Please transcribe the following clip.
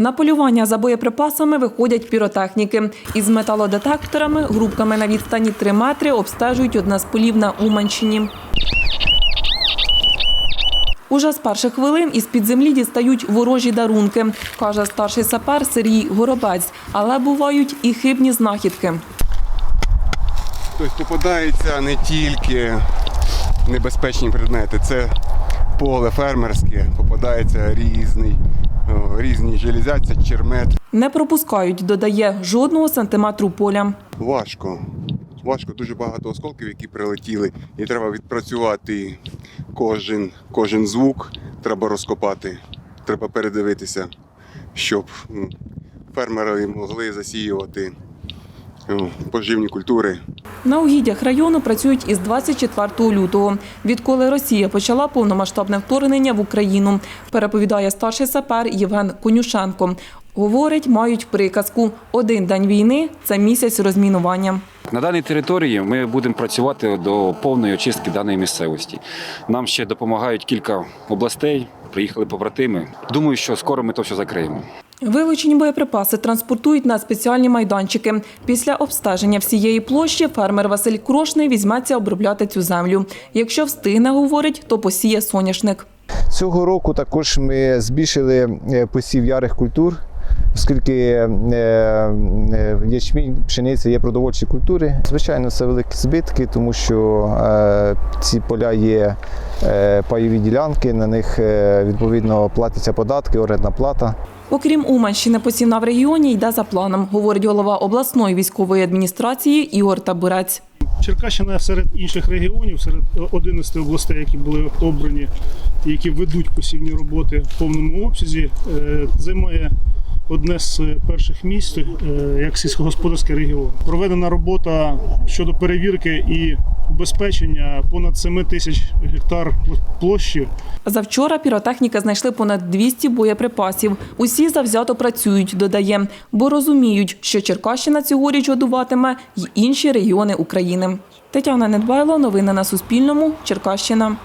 На полювання за боєприпасами виходять піротехніки. Із металодетекторами, групками на відстані 3 метри обстежують одне з полів на Уманщині. Уже з перших хвилин із-під землі дістають ворожі дарунки, каже старший сапер Сергій Горобець. Але бувають і хибні знахідки. Тобто попадаються не тільки небезпечні предмети, це поле фермерське, попадається різний, різні железяця, чермет. Не пропускають, додає, жодного сантиметру поля. Важко. Важко, дуже багато осколків, які прилетіли, і треба відпрацювати кожен, кожен звук, треба розкопати, треба передивитися, щоб фермери могли засіювати поживні культури. На угіддях району працюють із 24 лютого, відколи Росія почала повномасштабне вторгнення в Україну, переповідає старший сапер Євген Конюшенко. Говорить, мають приказку один день війни це місяць розмінування. На даній території ми будемо працювати до повної очистки даної місцевості. Нам ще допомагають кілька областей, приїхали побратими. Думаю, що скоро ми то все закриємо. Вилучені боєприпаси транспортують на спеціальні майданчики. Після обстеження всієї площі фермер Василь Крошний візьметься обробляти цю землю. Якщо встигне, говорить, то посіє соняшник. Цього року також ми збільшили е, посів ярих культур, оскільки е, е, ячмінь, пшениця є продовольчі культури. Звичайно, це великі збитки, тому що ці поля є пайові ділянки, на них е, відповідно платяться податки, орендна плата. Окрім Уманщини, посівна в регіоні йде за планом, говорить голова обласної військової адміністрації Ігор Табурець. Черкащина серед інших регіонів, серед 11 областей, які були обрані, і які ведуть посівні роботи в повному обсязі, е, займає одне з перших місць е, як сільськогосподарський регіон. Проведена робота щодо перевірки і убезпечення понад 7 тисяч гектар площі Завчора піротехніки знайшли понад 200 боєприпасів. Усі завзято працюють, додає, бо розуміють, що Черкащина цьогоріч годуватиме й інші регіони України. Тетяна Недбайло, новини на Суспільному, Черкащина.